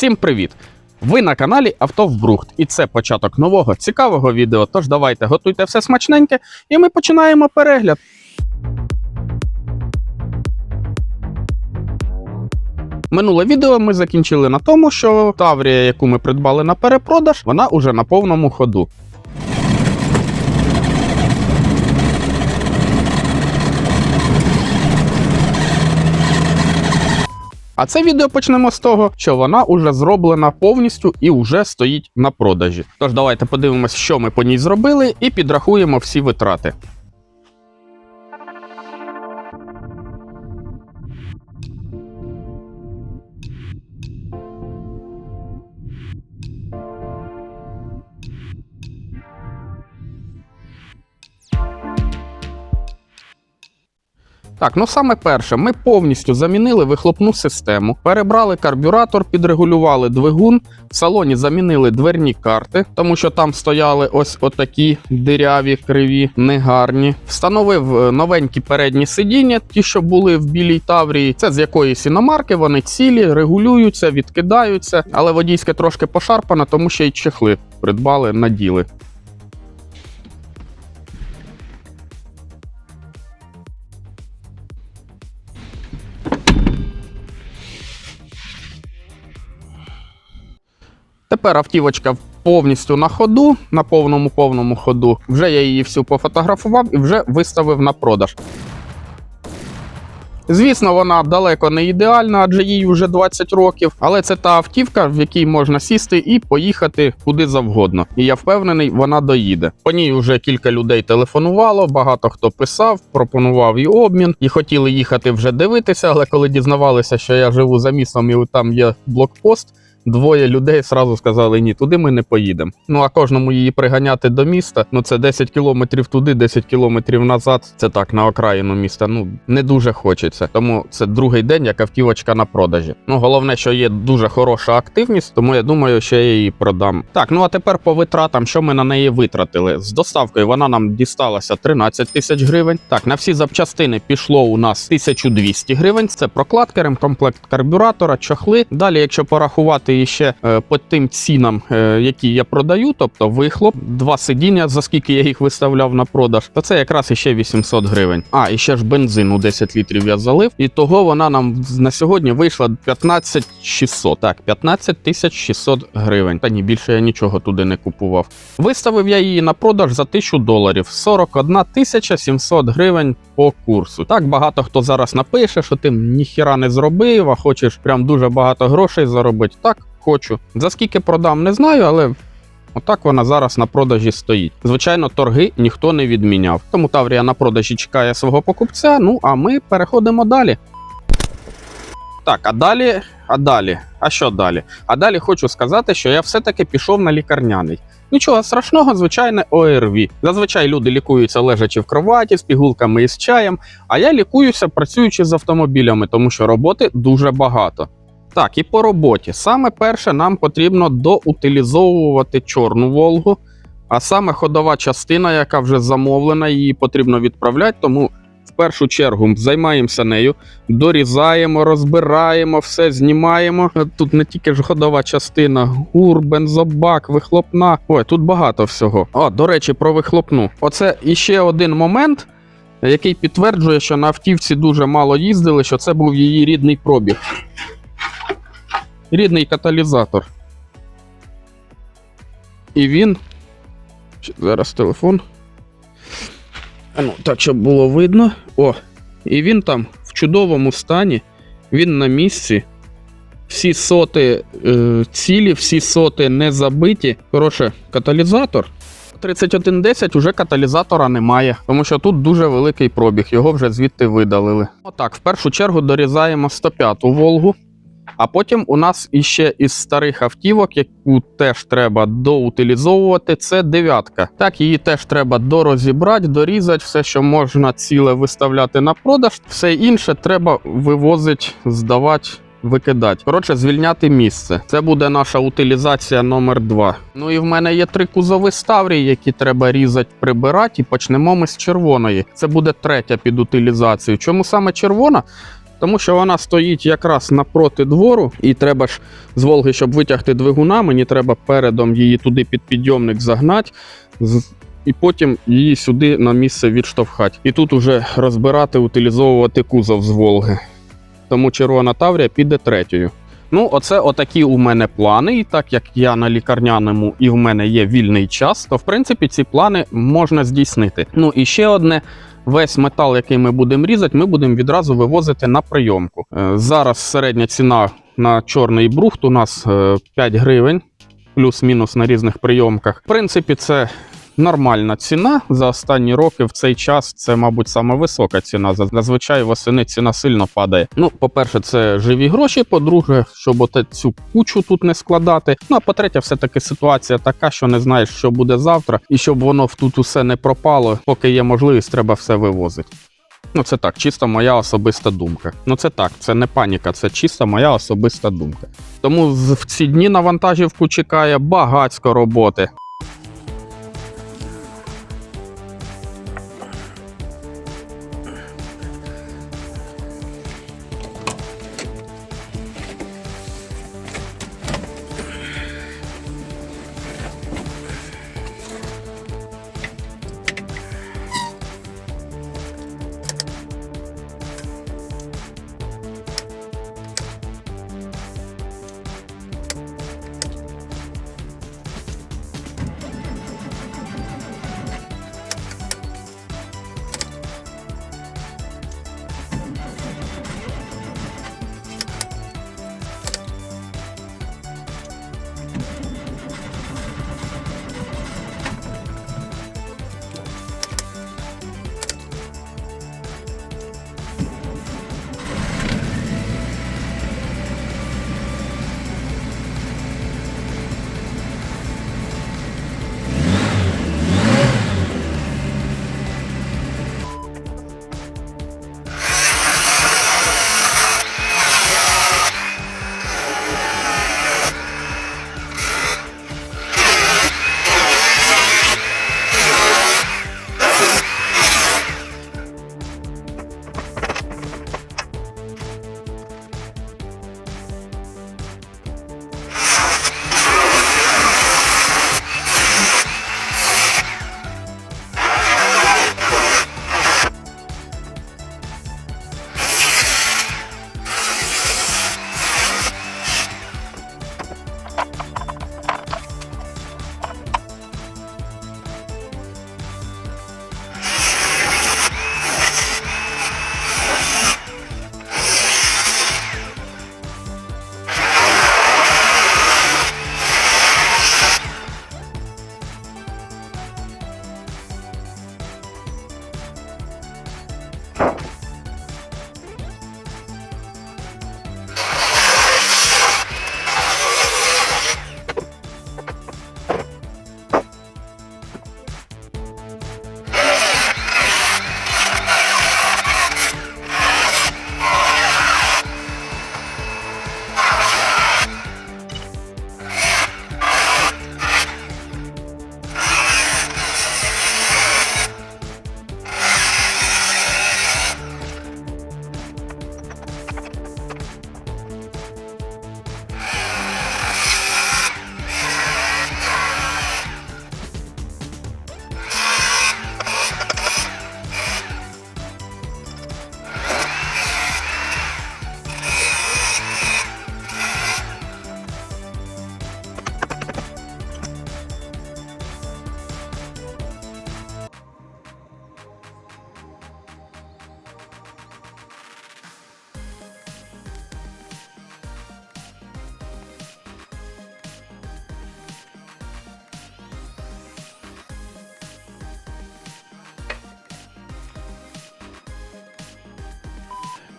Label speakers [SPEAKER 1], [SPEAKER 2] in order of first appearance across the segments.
[SPEAKER 1] Всім привіт! Ви на каналі Авто в Брухт, і це початок нового цікавого відео. Тож давайте готуйте все смачненьке, і ми починаємо перегляд. Минуле відео ми закінчили на тому, що Таврія, яку ми придбали на перепродаж, вона уже на повному ходу. А це відео почнемо з того, що вона уже зроблена повністю і вже стоїть на продажі. Тож давайте подивимось, що ми по ній зробили, і підрахуємо всі витрати. Так, ну саме перше, ми повністю замінили вихлопну систему, перебрали карбюратор, підрегулювали двигун, в салоні замінили дверні карти, тому що там стояли ось отакі диряві, криві, негарні. Встановив е, новенькі передні сидіння, ті, що були в білій таврії. Це з якоїсь іномарки, вони цілі, регулюються, відкидаються, але водійське трошки пошарпане, тому що й чехли придбали, наділи. Тепер автівочка повністю на ходу, на повному повному ходу. Вже я її всю пофотографував і вже виставив на продаж. Звісно, вона далеко не ідеальна, адже їй вже 20 років, але це та автівка, в якій можна сісти і поїхати куди завгодно. І я впевнений, вона доїде. По ній вже кілька людей телефонувало, багато хто писав, пропонував і обмін, і хотіли їхати вже дивитися. Але коли дізнавалися, що я живу за містом і там є блокпост. Двоє людей сразу сказали: ні, туди ми не поїдемо. Ну а кожному її приганяти до міста. Ну це 10 кілометрів туди, 10 кілометрів назад. Це так на окраїну міста. Ну не дуже хочеться. Тому це другий день, як автівочка на продажі. Ну головне, що є дуже хороша активність, тому я думаю, що я її продам. Так, ну а тепер по витратам, що ми на неї витратили. З доставкою вона нам дісталася 13 тисяч гривень. Так, на всі запчастини пішло у нас 1200 гривень. Це прокладка, ремкомплект карбюратора, чохли. Далі, якщо порахувати іще е, по тим цінам, е, які я продаю, тобто вихлоп, два сидіння, за скільки я їх виставляв на продаж, то це якраз іще 800 гривень. А, і ще ж бензин у 10 літрів я залив. І того вона нам на сьогодні вийшла 15 600. Так, 15 тисяч 600 гривень. Та ні, більше я нічого туди не купував. Виставив я її на продаж за 1000 доларів. 41 тисяча 700 гривень по курсу. Так багато хто зараз напише, що ти ніхіра не зробив, а хочеш прям дуже багато грошей заробити. Так, хочу. За скільки продам, не знаю, але. Отак вона зараз на продажі стоїть. Звичайно, торги ніхто не відміняв. Тому Таврія на продажі чекає свого покупця. Ну а ми переходимо далі. Так, а далі, а далі, а що далі? А далі хочу сказати, що я все-таки пішов на лікарняний. Нічого страшного, звичайне ОРВІ. Зазвичай люди лікуються лежачи в кроваті з пігулками і з чаєм, а я лікуюся працюючи з автомобілями, тому що роботи дуже багато. Так, і по роботі. Саме перше, нам потрібно доутилізовувати чорну Волгу, а саме ходова частина, яка вже замовлена, її потрібно відправляти. Тому в першу чергу займаємося нею, дорізаємо, розбираємо, все знімаємо. Тут не тільки ж ходова частина, гур, бензобак, вихлопна. Ой, тут багато всього. О, до речі, про вихлопну. Оце іще один момент. Який підтверджує, що на автівці дуже мало їздили, що це був її рідний пробіг рідний каталізатор. І він. Зараз телефон. А Ну, так, щоб було видно. О, і він там в чудовому стані, він на місці. Всі соти е, цілі, всі соти не забиті. Коротше, каталізатор. 3110 уже каталізатора немає, тому що тут дуже великий пробіг, його вже звідти видалили. Отак, в першу чергу дорізаємо 105-ту Волгу. А потім у нас іще із старих автівок, яку теж треба доутилізовувати, це дев'ятка. Так, її теж треба дорозібрати, дорізати, все, що можна ціле виставляти на продаж. Все інше треба вивозити, здавати. Викидати. Коротше, звільняти місце. Це буде наша утилізація номер 2 Ну і в мене є три кузови Ставрії, які треба різати, прибирати. І почнемо ми з червоної. Це буде третя під утилізацію. Чому саме червона? Тому що вона стоїть якраз напроти двору, і треба ж з Волги, щоб витягти двигуна, мені треба передом її туди під підйомник загнати. І потім її сюди на місце відштовхати. І тут уже розбирати, утилізовувати кузов з Волги. Тому червона Таврія піде третьою. Ну, оце отакі у мене плани. І так як я на лікарняному і в мене є вільний час, то в принципі ці плани можна здійснити. Ну і ще одне. Весь метал, який ми будемо різати, ми будемо відразу вивозити на прийомку. Е, Зараз середня ціна на чорний брухт у нас е, 5 гривень, плюс-мінус на різних прийомках. В принципі, це нормальна ціна. За останні роки в цей час це, мабуть, саме висока ціна. Зазвичай восени ціна сильно падає. Ну, по-перше, це живі гроші. По-друге, щоб от цю кучу тут не складати. Ну а по-третє, все-таки ситуація така, що не знаєш, що буде завтра, і щоб воно тут усе не пропало, поки є можливість, треба все вивозити. Ну, це так, чисто моя особиста думка. Ну, це так, це не паніка, це чисто моя особиста думка. Тому в ці дні на вантажівку чекає багатько роботи.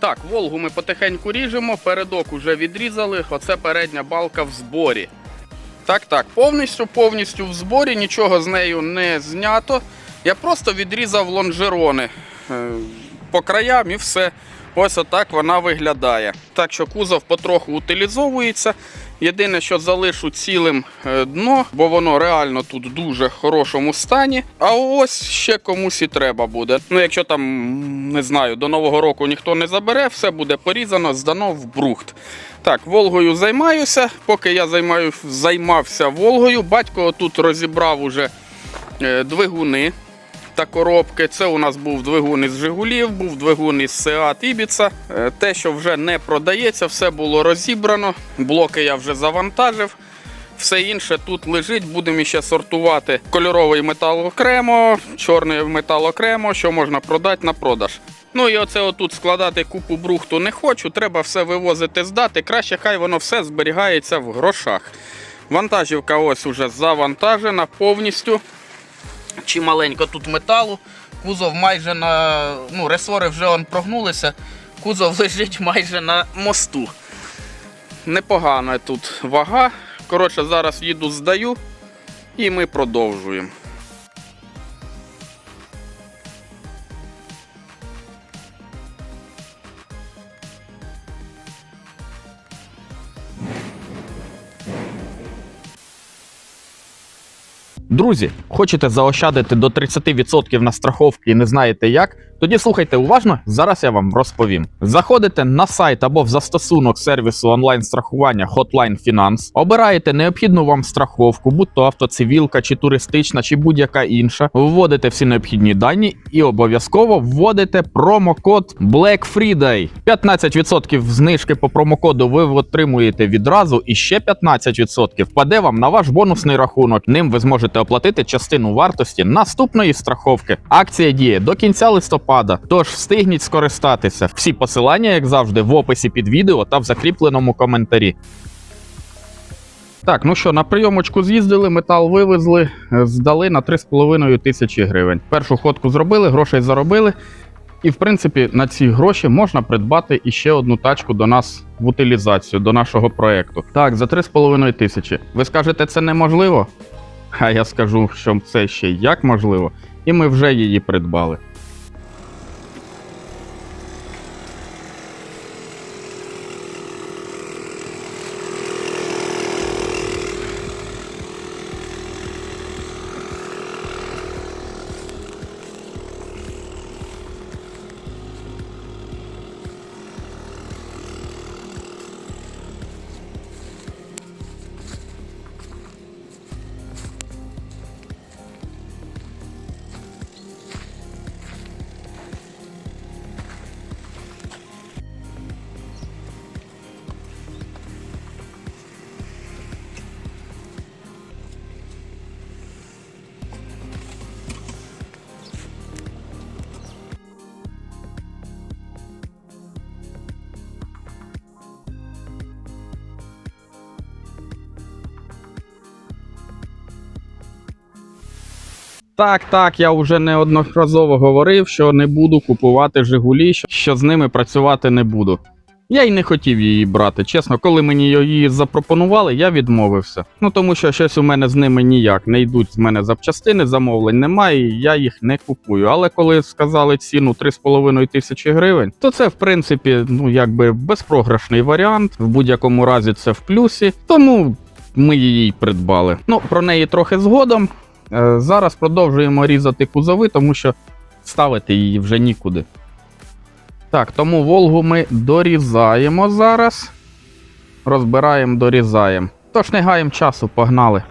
[SPEAKER 1] Так, Волгу ми потихеньку ріжемо, передок уже відрізали, оце передня балка в зборі. Так, так, повністю, повністю в зборі, нічого з нею не знято. Я просто відрізав лонжерони е, по краям і все. Ось отак вона виглядає. Так що кузов потроху утилізовується. Єдине, що залишу цілим е, дно, бо воно реально тут в дуже хорошому стані. А ось ще комусь і треба буде. Ну, якщо там, не знаю, до Нового року ніхто не забере, все буде порізано, здано в брухт. Так, Волгою займаюся. Поки я займаю, займався Волгою, батько тут розібрав уже е, двигуни та коробки. Це у нас був двигун із Жигулів, був двигун із Seat Ibiza. Е, Те, що вже не продається, все було розібрано. Блоки я вже завантажив. Все інше тут лежить, будемо ще сортувати кольоровий метал окремо, чорний метал окремо, що можна продати на продаж. Ну і оце отут складати купу брухту не хочу, треба все вивозити, здати. Краще хай воно все зберігається в грошах. Вантажівка ось уже завантажена повністю чималенько тут металу. Кузов майже на. Ну, ресори вже он прогнулися. Кузов лежить майже на мосту. Непогана тут вага. Коротше, зараз їду, здаю і ми продовжуємо. Друзі, хочете заощадити до 30% на страховки і не знаєте як? Тоді слухайте уважно, зараз я вам розповім. Заходите на сайт або в застосунок сервісу онлайн-страхування Hotline Finance, обираєте необхідну вам страховку, будь то автоцивілка, чи туристична, чи будь-яка інша, вводите всі необхідні дані і обов'язково вводите промокод Black Friday. 15% знижки по промокоду ви отримуєте відразу, і ще 15% впаде вам на ваш бонусний рахунок. Ним ви зможете оплатити частину вартості наступної страховки. Акція діє до кінця листопада, тож встигніть скористатися. Всі посилання, як завжди, в описі під відео та в закріпленому коментарі. Так, ну що, на прийомочку з'їздили, метал вивезли, е, здали на 3,5 тисячі гривень. Першу ходку зробили, грошей заробили. І, в принципі, на ці гроші можна придбати іще одну тачку до нас в утилізацію, до нашого проекту. Так, за 3,5 тисячі. Ви скажете, це неможливо? А я скажу, що це ще як можливо, і ми вже її придбали. Так, так, я вже неодноразово говорив, що не буду купувати Жигулі, що- з ними працювати не буду. Я й не хотів її брати. Чесно, коли мені її запропонували, я відмовився. Ну тому що щось у мене з ними ніяк не йдуть з мене запчастини, замовлень немає, і я їх не купую. Але коли сказали ціну 3,5 тисячі гривень, то це в принципі ну якби безпрограшний варіант. В будь-якому разі це в плюсі. Тому ми її придбали. Ну про неї трохи згодом. Е, Зараз продовжуємо різати кузови, тому що ставити її вже нікуди. Так, тому Волгу ми дорізаємо зараз. Розбираємо, дорізаємо. Тож не гаємо часу, погнали.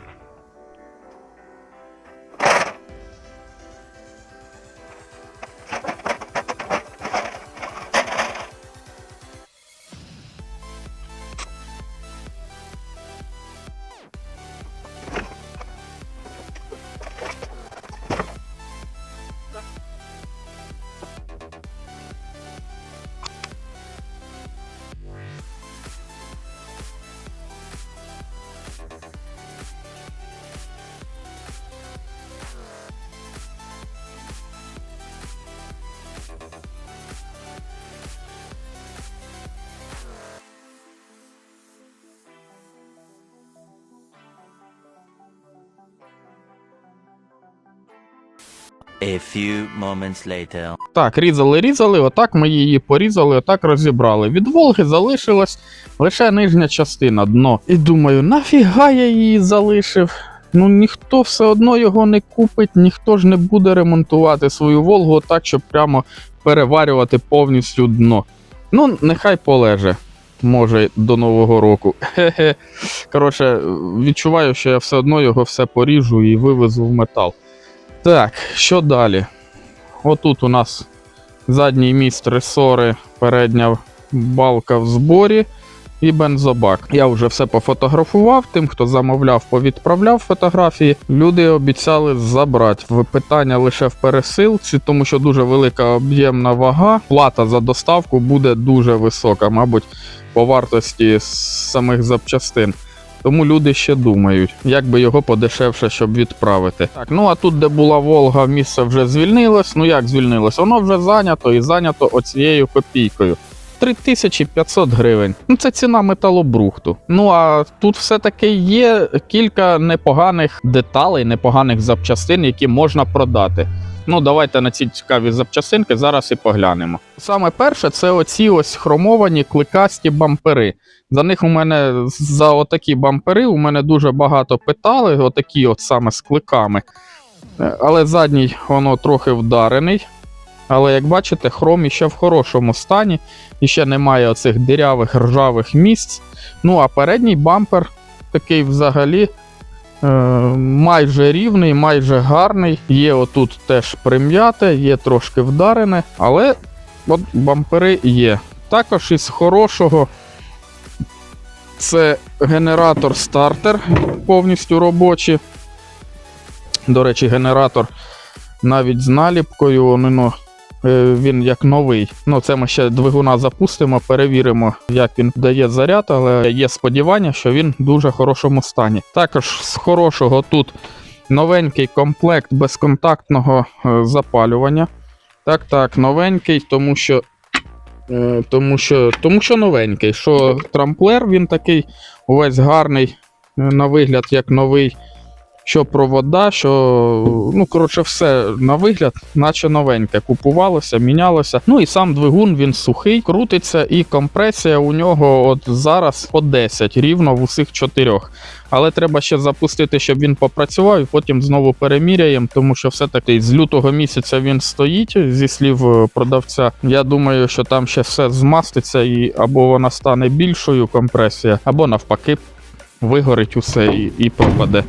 [SPEAKER 2] A few moments later.
[SPEAKER 1] Так, різали, різали, отак ми її порізали, отак розібрали. Від Волги залишилась лише нижня частина, дно. І думаю, нафіга я її залишив? Ну ніхто все одно його не купить, ніхто ж не буде ремонтувати свою Волгу так, щоб прямо переварювати повністю дно. Ну, нехай полеже. Може, до Нового року. Хе-хе. Коротше, відчуваю, що я все одно його все поріжу і вивезу в метал. Так, що далі? Отут у нас задній міст ресори, передня балка в зборі і бензобак. Я вже все пофотографував. Тим, хто замовляв, повідправляв фотографії. Люди обіцяли забрати. Питання лише в пересилці, тому що дуже велика об'ємна вага. Плата за доставку буде дуже висока, мабуть, по вартості самих запчастин. Тому люди ще думають, як би його подешевше, щоб відправити. Так, ну а тут, де була Волга, місце вже звільнилось. Ну як звільнилось? Воно вже зайнято і зайнято оцією копійкою. 3500 гривень. Ну це ціна металобрухту. Ну а тут все-таки є кілька непоганих деталей, непоганих запчастин, які можна продати. Ну, давайте на ці цікаві запчастинки зараз і поглянемо. Саме перше, це оці ось хромовані кликасті бампери. За них у мене за отакі бампери у мене дуже багато питали, отакі от саме з кликами. Е, Але задній воно трохи вдарений. Але як бачите, хром іще в хорошому стані, і ще немає оцих дирявих ржавих місць. Ну а передній бампер такий взагалі е, майже рівний, майже гарний. Є отут теж прим'яте, є трошки вдарене, але от бампери є. Також із хорошого це генератор стартер повністю робочий. До речі, генератор навіть з наліпкою, ну, е, він як новий. Ну, це ми ще двигуна запустимо, перевіримо, як він дає заряд, але є сподівання, що він в дуже хорошому стані. Також з хорошого тут новенький комплект безконтактного е, запалювання. Так, так, новенький, тому що. е, Тому що, тому що новенький, що трамплер він такий увесь гарний, е, на вигляд як новий. Що провода, що ну коротше, все на вигляд, наче новеньке. Купувалося, мінялося. Ну і сам двигун він сухий, крутиться, і компресія у нього от зараз по 10, рівно в усіх чотирьох. Але треба ще запустити, щоб він попрацював, і потім знову переміряємо, тому що все-таки з лютого місяця він стоїть, зі слів е, продавця. Я думаю, що там ще все змаститься, і або вона стане більшою компресія, або навпаки вигорить усе і, і пропаде.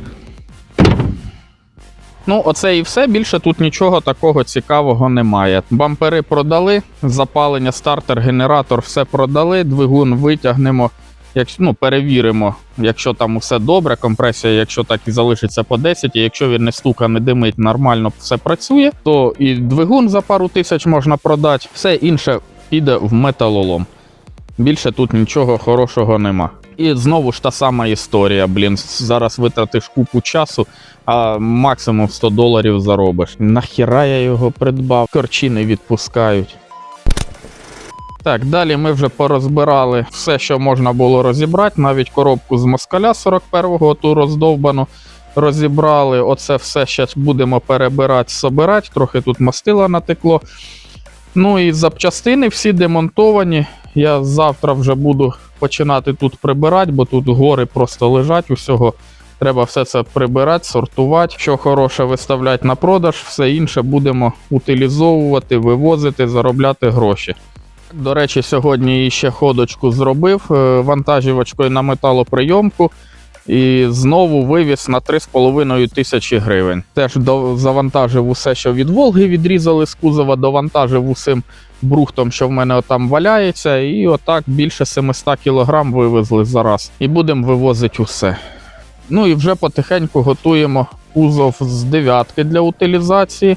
[SPEAKER 1] Ну, оце і все. Більше тут нічого такого цікавого немає. Бампери продали, запалення, стартер, генератор, все продали, двигун витягнемо. Якщо, ну, перевіримо, якщо там усе добре, компресія, якщо так і залишиться по 10, і якщо він не стука, не димить, нормально все працює, то і двигун за пару тисяч можна продати, все інше піде в металолом. Більше тут нічого хорошого нема. І знову ж та сама історія. Блін, зараз витратиш купу часу, а максимум 100 доларів заробиш. Нахіра я його придбав? Корчі не відпускають. Так, далі ми вже порозбирали все, що можна було розібрати, навіть коробку з москаля 41-го ту роздовбану розібрали. Оце все ще будемо перебирати, собирати. Трохи тут мастила натекло. Ну і запчастини всі демонтовані. Я завтра вже буду починати тут прибирати, бо тут гори просто лежать усього. Треба все це прибирати, сортувати, що хороше виставляти на продаж, все інше будемо утилізовувати, вивозити, заробляти гроші. До речі, сьогодні ще ходочку зробив е, вантажівочкою на металоприйомку. І знову вивіз на 3,5 тисячі гривень. Теж до, завантажив усе, що від Волги відрізали з кузова, довантажив усім брухтом, що в мене отам валяється, і отак більше 700 кг вивезли зараз. І будемо вивозити усе. Ну і вже потихеньку готуємо кузов з дев'ятки для утилізації.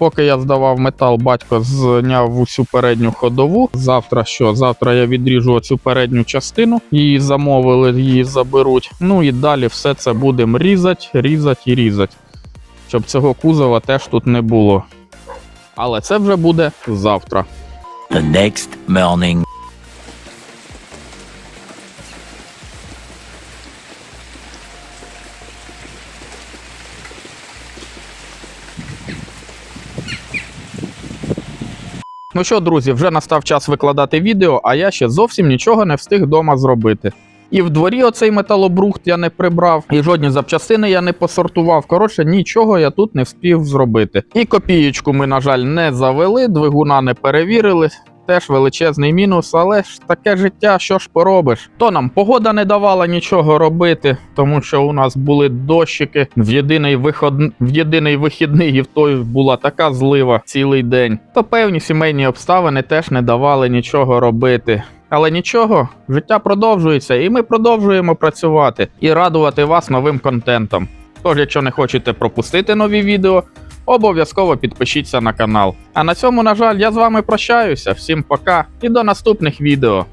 [SPEAKER 1] Поки я здавав метал, батько зняв усю передню ходову. Завтра що? Завтра я відріжу оцю передню частину, її замовили, її заберуть. Ну і далі все це будемо різати, різати і різати. Щоб цього кузова теж тут не було. Але це вже буде завтра.
[SPEAKER 2] The next morning.
[SPEAKER 1] Ну що, друзі, вже настав час викладати відео, а я ще зовсім нічого не встиг вдома зробити. І в дворі оцей металобрухт я не прибрав, і жодні запчастини я не посортував. Коротше, нічого я тут не встиг зробити. І копієчку ми, на жаль, не завели, двигуна не перевірили. Теж величезний мінус, але ж таке життя, що ж поробиш. То нам погода не давала нічого робити, тому що у нас були дощики в єдиний виход... в єдиний вихідний, і в той була така злива цілий день. То певні сімейні обставини теж не давали нічого робити. Але нічого, життя продовжується, і ми продовжуємо працювати і радувати вас новим контентом. Тож, якщо не хочете пропустити нові відео, обов'язково підпишіться на канал. А на цьому, на жаль, я з вами прощаюся. Всім пока і до наступних відео.